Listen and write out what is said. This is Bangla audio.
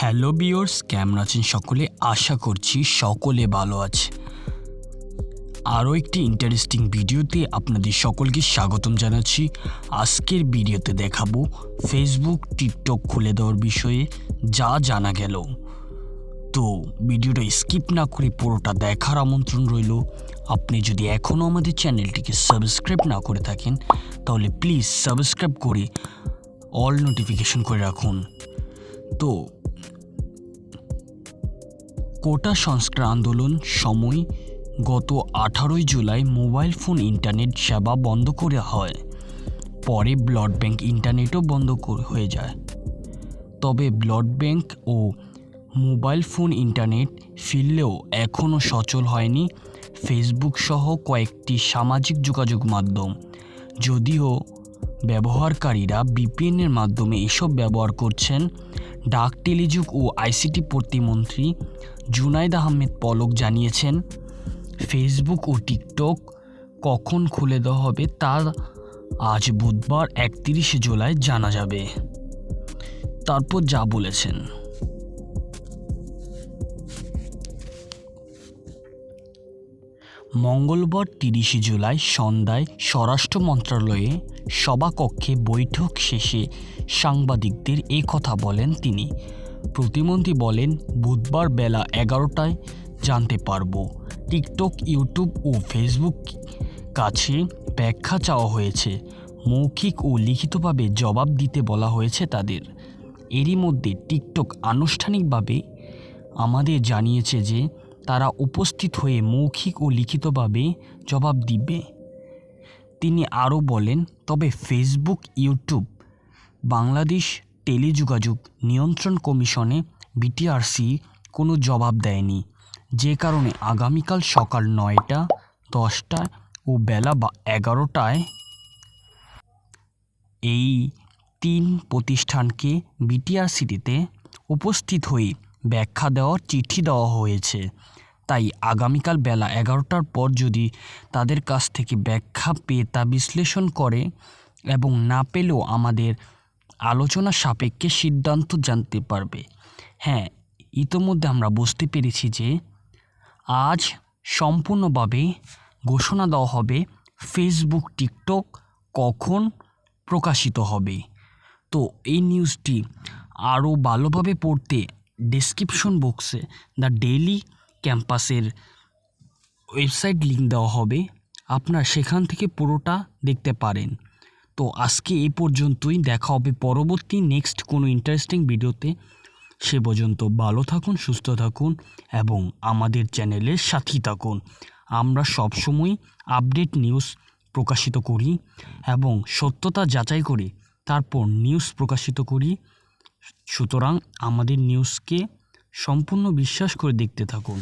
হ্যালো বিয়র্স কেমন আছেন সকলে? আশা করছি সকলে ভালো আছে। আরও একটি ইন্টারেস্টিং ভিডিওতে আপনাদের সকলকে স্বাগতম জানাচ্ছি। আজকের ভিডিওতে দেখাবো ফেসবুক টিকটক খুলে দেওয়ার বিষয়ে যা জানা গেল। তো ভিডিওটা স্কিপ না করে পুরোটা দেখার আমন্ত্রণ রইল। আপনি যদি এখনও আমাদের চ্যানেলটিকে সাবস্ক্রাইব না করে থাকেন, তাহলে প্লিজ সাবস্ক্রাইব করে অল নোটিফিকেশন করে রাখুন। তো কোটা সংস্কার আন্দোলন সময় গত আঠারোই জুলাই মোবাইল ফোন ইন্টারনেট সেবা বন্ধ করে হয়। পরে ব্লড ব্যাংক ইন্টারনেটও বন্ধ হয়ে যায়। তবে ব্লড ব্যাংক ও মোবাইল ফোন ইন্টারনেট ফিরলেও এখনও সচল হয়নি। ফেসবুক সহ কয়েকটি সামাজিক যোগাযোগ মাধ্যম, যদিও ব্যবহারকারীরা বিপিএনের মাধ্যমে এসব ব্যবহার করছেন ডাক, টেলিযোগ ও আইসিটি প্রতিমন্ত্রী জুনাইদ আহমেদ পলক জানিয়েছেন, ফেসবুক ও টিকটক কখন খুলে দেওয়া হবে তা আজ বুধবার একত্রিশে জুলাই জানা যাবে। তারপর যা বলেছেন। মঙ্গলবার তিরিশে জুলাই সন্ধ্যায় স্বরাষ্ট্র মন্ত্রণালয়ে সভাকক্ষে বৈঠক শেষে সাংবাদিকদের এই কথা বলেন তিনি। প্রতিমন্ত্রী বলেন, বুধবার বেলা এগারোটায় জানতে পারব। টিকটক, ইউটিউব ও ফেসবুক কাছে ব্যাখ্যা চাওয়া হয়েছে। মৌখিক ও লিখিতভাবে জবাব দিতে বলা হয়েছে তাদের। এরই মধ্যে টিকটক আনুষ্ঠানিকভাবে আমাদের জানিয়েছে যে তারা উপস্থিত হয়ে মৌখিক ও লিখিতভাবে জবাব দিবে। তিনি আরও বলেন, তবে ফেসবুক, ইউটিউব, বাংলাদেশ টেলিযোগাযোগ নিয়ন্ত্রণ কমিশনে বিটিআরসি কোনো জবাব দেয়নি। যে কারণে আগামীকাল সকাল নয়টা, দশটা ও বেলা বা এগারোটায় এই তিন প্রতিষ্ঠানকে বিটিআরসিটিতে উপস্থিত হয়ে ব্যাখ্যা দেওয়ার চিঠি দেওয়া হয়েছে। তাই আগামীকাল বেলা এগারোটার পর যদি তাদের কাছ থেকে ব্যাখ্যা পেয়ে তা বিশ্লেষণ করে এবং না পেলেও আমাদের আলোচনা সাপেক্ষে সিদ্ধান্ত জানতে পারবে। হ্যাঁ ইতোমধ্যে আমরা বুঝতে পেরেছি যে আজ সম্পূর্ণভাবে ঘোষণা দেওয়া হবে, ফেসবুক, টিকটক কখন প্রকাশিত হবে। তো এই নিউজটি আরও ভালোভাবে পড়তে ডেসক্রিপশন বক্সে দ্য ডেইলি ক্যাম্পাসের ওয়েবসাইট লিঙ্ক দেওয়া হবে। আপনারা সেখান থেকে পুরোটা দেখতে পারেন। তো আজকে এই পর্যন্তই। দেখা হবে পরবর্তী নেক্সট কোনো ইন্টারেস্টিং ভিডিওতে সে পর্যন্ত ভালো থাকুন, সুস্থ থাকুন এবং আমাদের চ্যানেলের সাথী থাকুন। আমরা সবসময় আপডেট নিউজ প্রকাশিত করি এবং সত্যতা যাচাই করে তারপর নিউজ প্রকাশিত করি। সুতরাং আমাদের নিউজকে সম্পূর্ণ বিশ্বাস করে দেখতে থাকুন।